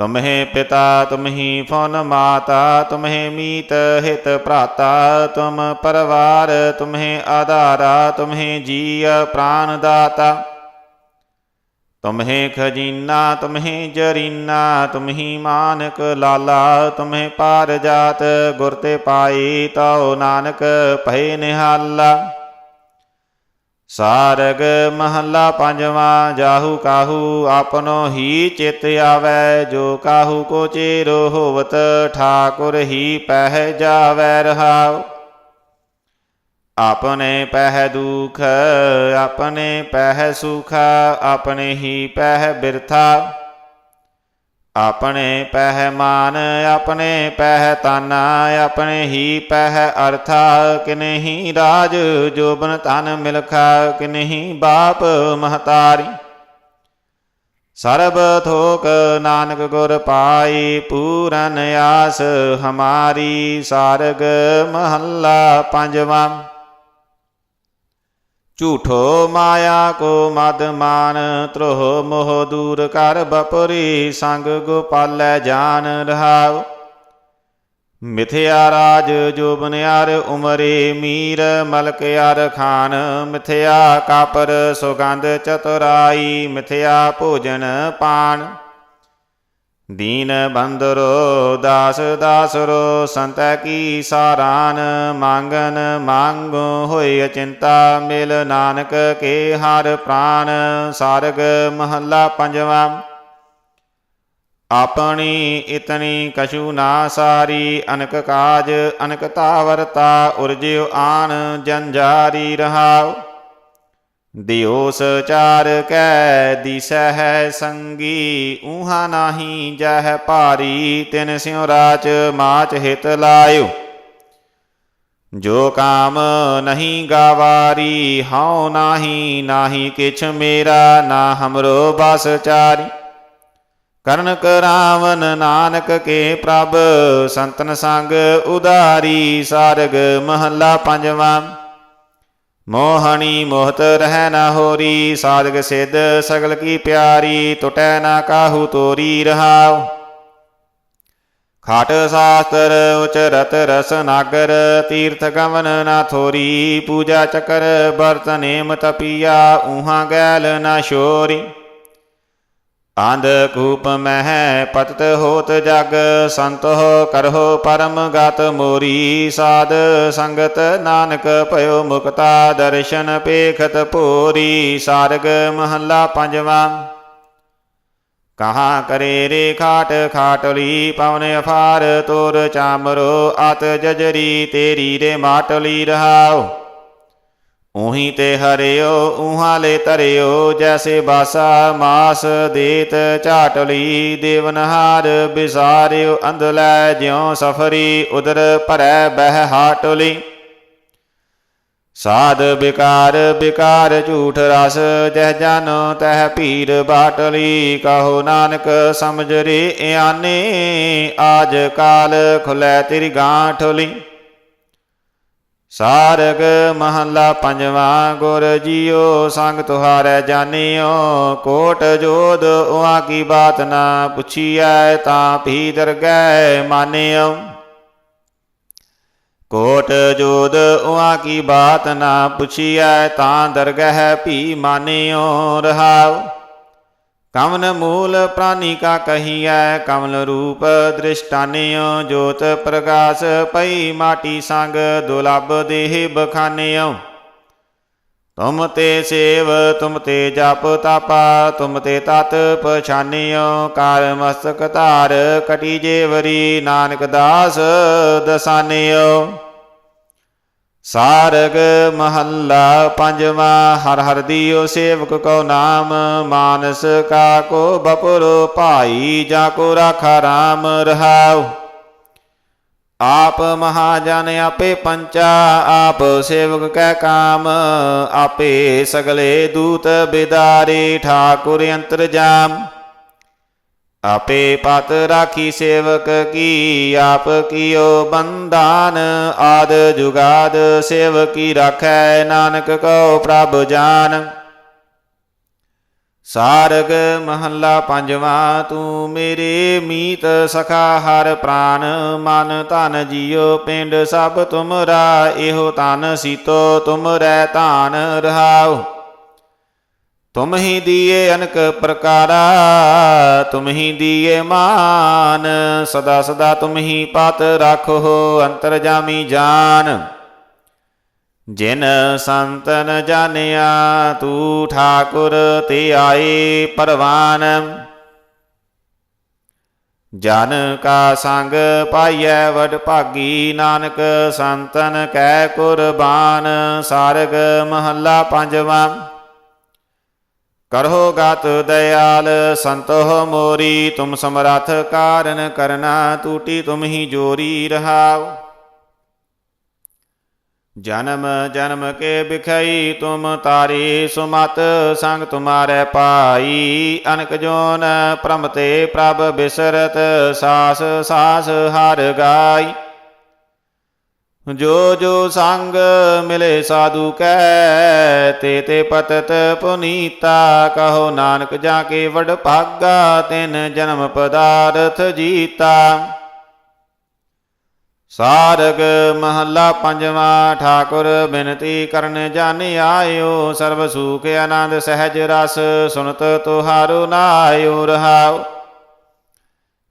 ਤੁਮਹਿ ਪਿਤਾ ਤੁਮਹੀ ਫੁਨ ਮਾਤਾ, ਤੁਮਹਿ ਮੀਤ ਹਿਤ ਭਰਾਤਾ, ਤੁਮ ਪਰਵਾਰ ਤੁਮਹਿ ਆਧਾਰਾ, ਤੁਮਹਿ ਜੀਅ ਪ੍ਰਾਨ ਦਾਤਾ। ਤੁਮਹਿ ਖਜੀਨਾ, ਤੁਮਹਿ ਜਰੀਨਾ, ਤੁਮਹੀ ਮਾਨਕ ਲਾਲਾ, ਤੁਮਹਿ ਪਾਰ ਜਾਤ ਗੁਰ ਤੇ ਪਾਈ ਤਉ ਨਾਨਕ ਭਏ ਨਿਹਾਲਾ। ਸਾਰਗ ਮਹੱਲਾ ਪੰਜਵਾਂ, ਜਾਹੂ ਕਾਹੂ ਆਪਨੋ ਹੀ ਚਿਤ ਆਵੈ, ਜੋ ਕਾਹੂ ਕੋ ਚੇਰੋ ਹੋਵਤ, ਠਾਕੁਰ ਹੀ ਪਹਿ ਜਾਵੈ ਰਹਾਉ। ਆਪਣੇ ਪਹਿ ਦੁਖ, ਆਪਣੇ ਪਹਿ ਸੁਖ, ਆਪਣੇ ਹੀ ਪਹਿ ਬਿਰਥਾ। ਆਪਣੇ ਪਹਿ ਮਾਨ, ਆਪਣੇ ਪਹਿ ਤਾਨਾ ਆਪਣੇ ਹੀ ਪਹਿ ਅਰਥਾ ਕਿਨਹੀ ਰਾਜ ਜੋਬਨ ਤਨ ਮਿਲਖਾ ਕਿਨਹੀ ਬਾਪ ਮਹਤਾਰੀ। ਸਰਬ ਥੋਕ ਨਾਨਕ ਗੁਰ ਪਾਈ, ਪੂਰਨ ਆਸ ਹਮਾਰੀ, ਸਾਰਗ ਮਹੱਲਾ ਪੰਜਵਾਂ। ਝੂਠੋ ਮਾਇਆ ਕੋ ਮਦ ਮਾਨ ਤ੍ਰੋਹ ਮੋਹ ਦੂਰ ਕਰ ਬਪਰੀ ਸੰਗ ਗੋਪਾਲੈ ਜਾਨ ਰਹਾਉ। ਮਿਥਿਆ ਰਾਜ ਜੋ ਬਨਿਆਰ ਉਮਰੇ ਮੀਰ, ਮਲਕ ਖਾਨ, ਮਿਥਿਆ ਕਾਪਰ ਸੁਗੰਧ ਚਤੁਰਾਈ, ਮਿਥਿਆ ਭੋਜਨ ਪਾਨ। ਦੀਨ ਬੰਦਰੋ, ਦਾਸ ਦਾਸਰੋ, ਸੰਤੈ ਕੀ ਸਾਰਾਨ, ਮੰਗਨ ਮੰਗੋ ਹੋਏ ਅਚਿੰਤਾ, ਮਿਲ ਨਾਨਕ ਕੇ ਹਰ ਪ੍ਰਾਨ, ਸਾਰਗ ਮਹੱਲਾ ਪੰਜਵਾਂ। ਆਪਣੀ ਇਤਨੀ ਕਛੂ ਨਾ ਸਾਰੀ, ਅਨਕ ਕਾਜ, ਅਨਕ ਤਾਵਰਤਾ ਉਰਜਿਓ ਆਨ ਜੰਜਾਰੀ ਰਹਾਉ। ਦਿਓਸ ਚਾਰ ਕੈ ਦਿਸੈ ਹੈ ਸੰਗੀ, ਊਹਾ ਨਾਹੀ ਜਹ ਭਾਰੀ, ਤਿਨ ਸਿਉ ਰਾਚ ਮਾਚ ਹਿਤ ਲਾਇਓ। ਜੋ ਕਾਮ ਨਹੀਂ ਗਾਵਾਰੀ, ਹਉ ਨਾਹੀ ਨਾਹੀ ਕਿਛ ਮੇਰਾ, ਨਾ ਹਮਰੋ ਬਸ ਚਾਰੀ। ਕਰਨ ਕਰਾਵਨ ਨਾਨਕ ਕੇ ਪ੍ਰਭ, ਸੰਤਨ ਸੰਗ ਉਦਾਰੀ ਸਾਰਗ ਮਹੱਲਾ ਪੰਜਵਾਂ। ਮੋਹਣੀ ਮੋਹਤ ਰਹਿ ਨਾ ਹੋਰੀ ਸਾਧਕ ਸਿੱਧ ਸਗਲ ਕੀ ਪਿਆਰੀ, ਟੁਟੈ ਨਾ ਕਾਹੂ ਤੋਰੀ ਰਹਾਉ। ਖਾਟ ਸਾਸਤਰ ਉਚਰਤ ਰਸ ਨਾਗਰ, ਤੀਰਥ ਗਮਨ ਨਾ ਥੋਰੀ, ਪੂਜਾ ਚਕਰ ਬਰਤ ਨੇਮ ਤਪੀਆ ਉਹਾਂ ਗੈਲ ਨਾ ਸ਼ੋਰੀ। ਆਂਧ ਕੂਪ ਮਹਿ ਪਤਤ ਹੋਤ ਜਗ, ਸੰਤੋ ਕਰਹੁ ਪਰਮ ਗਤ ਮੋਰੀ, ਸਾਧ ਸੰਗਤ ਨਾਨਕ ਭਇਓ ਮੁਕਤਾ, ਦਰਸ਼ਨ ਪੇਖਤ ਪੂਰੀ, ਸਾਰਗ ਮਹੱਲਾ ਪੰਜਵਾਂ। ਕਹਾ ਕਰੇ ਰੇ ਖਾਟ ਖਾਟਲੀ ਪਵਨ ਅਫਾਰ, ਤੋਰ ਚਾਮਰੋ ਅਤ ਜਜਰੀ, ਤੇਰੀ ਰੇ ਮਾਟਲੀ ਰਹਾਓ ਉਹੀ ਤੇ ਹਰਿਓ, ਉਹਾਂ ਲੈ ਤਰਿਓ, ਜੈਸੇ ਬਾਸਾ ਮਾਸ ਦੇਤ ਝਾਟਲੀ ਦੇਵਨਹਾਰ ਬਿਸਾਰਿਓ ਅੰਧਲੈ ਜਿਉ ਸਫਰੀ, ਉਦਰ ਭਰੈ ਬਹਿ ਹਾਟਲੀ ਸਾਧ ਬਿਕਾਰ ਬਿਕਾਰ ਝੂਠ ਰਸ, ਜਹ ਜਾਨੋ ਤਹ ਪੀਰ ਬਾਟਲੀ ਕਹੋ ਨਾਨਕ ਸਮਝ ਰੇ ਆਨੇ ਆਜ ਕਾਲ ਖੁਲੇ ਤੇਰੀ ਗਾਂਠਲੀ ਸਾਰਗ ਮਹੱਲਾ ਪੰਜਵਾਂ, ਗੁਰ ਜੀਓ ਸੰਗ ਤੁਹਾਰੈ ਜਾਣਿਓ, ਕੋਟ ਜੋਦ ਉਹਾ ਕੀ ਬਾਤ ਨਾ ਪੁੱਛੀਐ, ਤਾਂ ਭੀ ਦਰਗਹਿ ਮਾਨਿਓ। ਕੋਟ ਜੋਦ ਉਹਾ ਕੀ ਬਾਤ ਨਾ ਪੁੱਛੀਐ, ਤਾਂ ਦਰਗਹਿ ਭੀ ਮਾਨਿਓ ਰਹਾਓ ਕਮਨ ਮੂਲ ਪ੍ਰਾਨੀ ਕਾ ਕਹੀਐ, ਕਮਲ ਰੂਪ ਦ੍ਰਿਸ਼ਟਾਨਿਓ ਜੋਤ ਪ੍ਰਕਾਸ਼ ਪਈ ਮਾਟੀ ਸੰਗ ਦੁਲਭ ਦੇਹ ਬਖਾਨਿਓ ਤੁਮ ਤੇ ਸੇਵ, ਤੁਮ ਤੇ ਜਪ ਤਾਪਾ, ਤੁਮ ਤੇ ਤਤ ਪਛਾਨਿਓ ਕਾਰ ਮਸਤਕ ਧਾਰ ਕਟੀ ਜੇਵਰੀ ਨਾਨਕ ਦਾਸ ਦਸਾਨਿਓ ਸਾਰਗ ਮਹੱਲਾ ਪੰਜਵਾਂ, ਹਰ ਹਰ ਦੀਓ ਸੇਵਕ ਕੋ ਨਾਮ, ਮਾਨਸ ਕਾ ਕੋ ਬਪੁਰ ਭਾਈ, ਜਾ ਕੋ ਰਾਖਾ RAM ਰਹਾਉ। ਆਪ ਮਹਾਜਨ ਆਪੇ ਪੰਚਾ, ਆਪ ਸੇਵਕ ਕੈ ਕਾਮ, ਆਪੇ ਸਗਲੇ ਦੂਤ ਬਿਦਾਰੇ, ਠਾਕੁਰ ਅੰਤਰਜਾਮ ਆਪੇ ਪਤ ਰਾਖੀ ਸੇਵਕ ਕੀ, ਆਪ ਕੀਓ ਬੰਦਾਨ ਆਦ ਜੁਗਾਦ ਸੇਵਕੀ ਰਾਖੈ, ਨਾਨਕ ਕੋ ਪ੍ਰਭ ਜਾਨ। ਸਾਰਗ ਮਹੱਲਾ ਪੰਜਵਾਂ, ਤੂੰ ਮੇਰੇ ਮੀਤ ਸਖਾ ਹਰ ਪ੍ਰਾਨ, ਮਨ ਧਨ ਜੀਉ ਪਿੰਡ ਸਭ ਤੁਮਰਾ ਇਹੋ ਤਨ ਸੀਤੋ ਤੁਮਰੈ ਧਾਨ ਰਹਾਉ। ਤੁਮ ਹੀ ਦੀਏ ਅਨਕ ਪ੍ਰਕਾਰਾ, ਤੁਮ ਹੀ ਦੀਏ ਮਾਨ, ਸਦਾ ਸਦਾ ਤੁਮ ਹੀ ਪਤ ਰੱਖੋ ਅੰਤਰ ਜਾਮੀ ਜਾਨ। ਜਿਨ ਸੰਤਨ ਜਾਣਿਆ, ਤੂੰ ਠਾਕੁਰ ਤੇ ਆਏ ਪਰਵਾਨ। ਜਨ ਕਾ ਸੰਗ ਪਾਈਐ ਵਡ ਭਾਗੀ, ਨਾਨਕ ਸੰਤਨ ਕੈ ਕੁਰਬਾਨ, ਸਾਰਗ ਮਹੱਲਾ ਪੰਜਵਾਂ। ਕਰਹੁ ਗਤ ਦਇਆਲ ਸੰਤੋ ਮੋਰੀ, ਤੁਮ ਸਮਰਥ ਕਾਰਨ ਕਰਨਾ ਟੂਟੀ ਤੁਮ ਹੀ ਜੋਰੀ ਰਹਾਓ ਜਨਮ ਜਨਮ ਕੇ ਬਿਖਈ ਤੁਮ ਤਾਰੀ ਸੁਮਤ, ਸੰਗ ਤੁਮਾਰੇ ਪਾਈ। ਅਨਕ ਜੋਨ ਪ੍ਰਮ ਤੇ ਪ੍ਰਭ ਬਿਸਰਤ, ਸਾਸ ਸਾਸ ਹਰ ਗਾਈ। ਜੋ ਜੋ ਸੰਗ ਮਿਲੇ ਸਾਧੂ ਕੈ ਤੇ ਤੇ ਪਤਤ ਪੁਨੀਤਾ ਕਹੋ ਨਾਨਕ ਜਾ ਕੇ ਵਡ ਭਾਗਾ, ਤਿਨ ਜਨਮ ਪਦਾਰਥ ਜੀਤਾ। ਸਾਰਗ ਮਹੱਲਾ ਪੰਜਵਾ, ਠਾਕੁਰ ਬਿਨਤੀ ਕਰਨ ਜਾਣ ਆਇਓ, ਸਰਬ ਸੁਖ ਆਨੰਦ ਸਹਿਜ ਰਸ ਸੁਨਤ ਤੁਹਾਰੋ ਨਾਇਓ ਰਹਾਓ।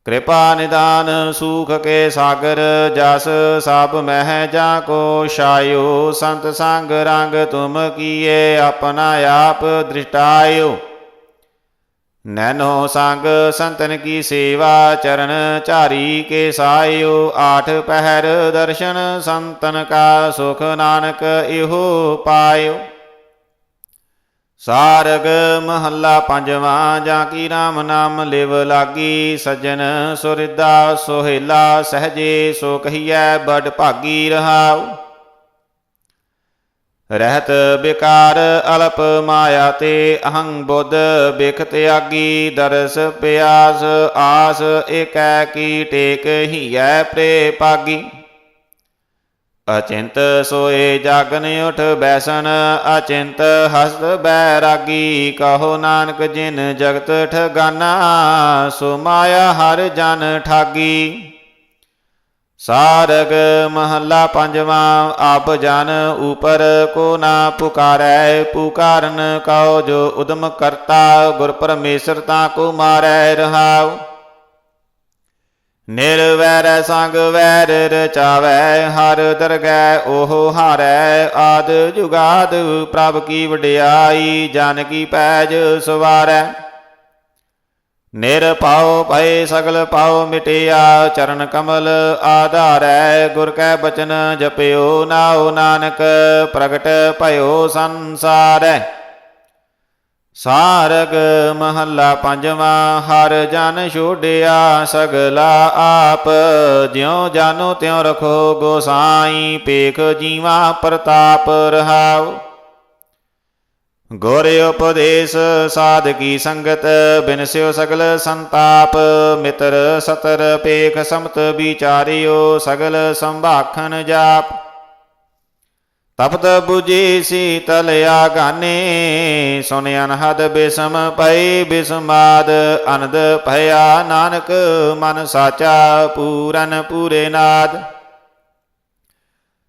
ਕਿਰਪਾ ਨਿਦਾਨ ਸੂਖ ਕੇ ਸਾਗਰ ਜਸ, ਸਭ ਮਹਿ ਜਾ ਕੋ ਛਾਇਓ। ਸੰਤ ਸੰਗ ਰੰਗ ਤੁਮ ਕੀਏ, ਆਪਣਾ ਆਪ ਦ੍ਰਿਸ਼ਟਾਇਓ। ਨੈਨੋ ਸੰਗ ਸੰਤਨ ਕੀ ਸੇਵਾ, ਚਰਨ ਚਾਰੀ ਕੇ ਸਾਇਓ। ਆਠ ਪਹਿਰ ਦਰਸ਼ਨ ਸੰਤਨ ਕਾ ਸੁਖ ਨਾਨਕ, ਇਹੋ ਪਾਇਓ। ਸਾਰਗ ਮਹੱਲਾ ਪੰਜਵਾਂ, ਜਾਂ ਕੀ ਰਾਮ ਨਾਮ ਲਿਵ ਲਾਗੀ, ਸਜਣ ਸੁਰਿਦਾ ਸੋਹਿਲਾ, ਸਹਜੇ ਸੋ ਕਹੀਐ ਬੜ ਭਾਗੀ ਰਹਾਉ। ਰਹਿਤ ਬਿਕਾਰ ਅਲਪ ਮਾਇਆ ਤੇ ਅਹੰ ਬੁੱਧ ਬਿਖ ਤਿਆਗੀ ਦਰਸ ਪਿਆਸ, ਆਸ ਏਕੈ ਕੀ ਟੇਕ ਹੀਐ ਪ੍ਰੇ ਪਾਗੀ ਅਚਿੰਤ ਸੋਏ ਜਾਗਨ ਉਠ ਬੈਸਣ ਅਚਿੰਤ ਹਸਤ ਬੈਰਾਗੀ, ਕਹੋ ਨਾਨਕ ਜਿਨ ਜਗਤ ਠਗਾਨਾ ਸੋ ਮਾਇਆ ਹਰ ਜਨ ਠਾਗੀ। ਸਾਰਗ ਮਹੱਲਾ ਪੰਜਵਾਂ, ਆਪ ਜਨ ਉਪਰ ਕੋ ਨਾ ਪੁਕਾਰੈ, ਪੁਕਾਰਨ ਕਉ ਜੋ ਉਦਮ ਕਰਤਾ, ਗੁਰ ਪਰਮੇਸ਼ਰ ਤਾ ਕੋ ਮਾਰੈ ਰਹਾਉ। ਨਿਰਵੈਰ ਸੰਗ ਵੈਰ ਰਚਾਵੈ, ਹਰ ਦਰਗਹਿ ਉਹ ਹਾਰੈ। ਆਦ ਜੁਗਾਦ ਪ੍ਰਭ ਕੀ ਵਡਿਆਈ, ਜਨ ਕੀ ਪੈਜ ਸਵਾਰੈ। ਨਿਰਭਉ ਭਏ ਸਗਲ ਪਾਉ ਮਿਟਿਆ, ਚਰਨ ਕਮਲ ਆਧਾਰੈ। ਗੁਰ ਕੈ ਬਚਨ ਜਪਿਓ ਨਾਉ ਨਾਨਕ, ਪ੍ਰਗਟ ਭਇਓ ਸੰਸਾਰੈ। ਸਾਰਗ ਮਹੱਲਾ ਪੰਜਵਾਂ, ਹਰ ਜਨ ਛੋੜਿਆ ਸਗਲਾ ਆਪ, ਜਿਉ ਜਾਨੋ ਤਿਉ ਰਖੋ ਗੋਸਾਈ ਪੇਖ ਜੀਵਾ ਪ੍ਰਤਾਪ ਰਹਾਉ। ਗੁਰ ਉਪਦੇਸ਼ ਸਾਧਕੀ ਸੰਗਤ ਬਿਨਸਿਓ ਸਗਲ ਸੰਤਾਪ, ਮਿਤਰ ਸਤਰ ਪੇਖ ਸਮਤ ਵਿਚਾਰਿਓ, ਸਗਲ ਸੰਭਾਖਣ ਜਾਪ। ਤਪਤ 부ਜੀ ਸੀਤਲ ਆਗਾਨੇ, ਸੁਨ ਅਨਹਦ ਬਿਸਮ ਪਈ ਬਿਸਮਾਦ, ਅਨਦ ਭਇਆ ਨਾਨਕ ਮਨ ਸਾਚਾ ਪੂਰਨ ਪੂਰੇ ਨਾਦ।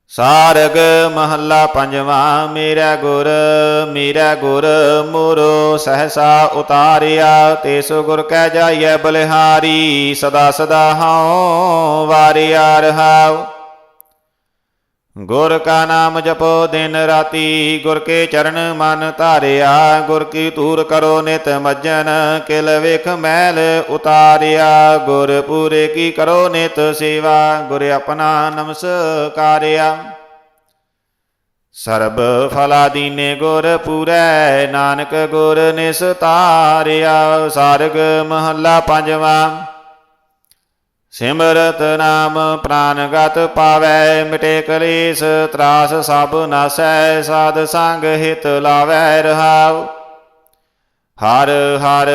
ਸਾਰਗ ਮਹੱਲਾ ਪੰਜਵਾਂ, ਮੇਰਾ ਗੁਰ ਮੇਰਾ ਗੁਰ ਮੋਰੋ ਸਹਸਾ ਉਤਾਰਿਆ, ਤੇ ਸੋ ਗੁਰ ਕਹਿ ਜਾਈਐ ਬਲਿਹਾਰੀ, ਸਦਾ ਸਦਾ ਹਉ ਵਾਰਿਆ ਰਹਾਉ। ਗੁਰ ਕਾ ਨਾਮ ਜਪੋ ਦਿਨ ਰਾਤੀ, ਗੁਰ ਕੇ ਚਰਨ ਮਨ ਧਾਰਿਆ, ਗੁਰ ਕੀ ਤੂਰ ਕਰੋ ਨਿਤ ਮੱਜਨ, ਕਿਲ ਵੇਖ ਮੈਲ ਉਤਾਰਿਆ, ਗੁਰ ਪੂਰੇ ਕੀ ਕਰੋ ਨਿਤ ਸੇਵਾ, ਗੁਰ ਆਪਣਾ ਨਮਸਕਾਰਿਆ। ਸਰਬ ਫਲਾ ਦੀਨੇ ਗੁਰ ਪੂਰੈ, ਨਾਨਕ ਗੁਰ ਨਿਸਤਾਰਿਆ, ਸਾਰਗ ਮਹੱਲਾ ਪੰਜਵਾਂ। ਸਿਮਰਤ ਨਾਮ ਪ੍ਰਾਨਗਤ ਪਾਵੈ, ਮਿਟੇ ਕਲੇਸ਼ ਤਰਾਸ ਸਭ ਨਾਸੈ, ਸਾਧ ਸੰਗ ਹਿਤ ਲਾਵੈ ਰਹਾਉ। ਹਰ ਹਰ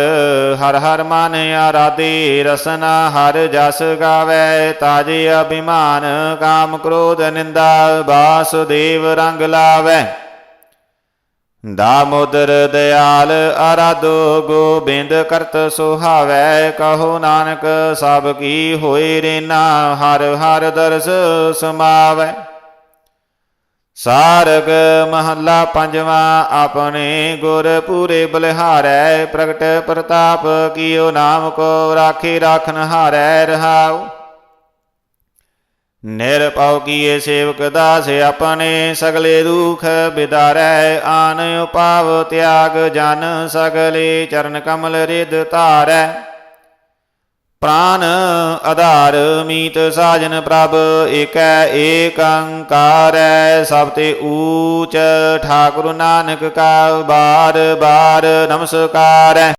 ਹਰ ਹਰ ਮਨ ਆਰਾਧੇ ਰਸਨਾ, ਹਰ ਜਸ ਗਾਵੈ, ਤਾਜੇ ਅਭਿਮਾਨ, ਕਾਮ ਕ੍ਰੋਧ, ਨਿੰਦਾ, ਬਾਸੁਦੇਵ ਰੰਗ ਲਾਵੈ। ਦਾਮੋਦਰ ਦਿਆਲ ਅਰਾਧੋ ਗੋਬਿੰਦ ਕਰਤ ਸੁਹਾਵੈ, ਕਹੋ ਨਾਨਕ ਸਭ ਕੀ ਹੋਏ ਰੇਨਾ, ਹਰ ਹਰ ਦਰਸ ਸਮਾਵੈ। ਸਾਰਗ ਮਹੱਲਾ ਪੰਜਵਾਂ, ਆਪਣੇ ਗੁਰ ਪੂਰੇ ਬਲਿਹਾਰੈ, ਪ੍ਰਗਟ ਪ੍ਰਤਾਪ ਕੀਓ ਨਾਮ ਕੋ ਰਾਖੇ ਰਾਖਨ ਹਾਰੈ ਰਹਾਉ। ਨਿਰਭਉ ਕੀਏ ਸੇਵਕ ਦਾਸ ਆਪਣੇ ਸਗਲੇ ਦੁਖ ਬਿਦਾਰੈ, ਆਨ ਉਪਾਵ ਤਿਆਗ ਜਨ ਸਗਲੇ ਚਰਨ ਕਮਲ ਰਿਦ ਧਾਰੈ। ਪ੍ਰਾਨ ਆਧਾਰ ਮੀਤ ਸਾਜਨ ਪ੍ਰਭ, ਏਕੈ ਏਕੰਕਾਰੈ ਸਭ ਤੇ ਊਚ ਠਾਕੁਰ ਨਾਨਕ ਕਾ ਬਾਰ ਬਾਰ ਨਮਸਕਾਰੈ।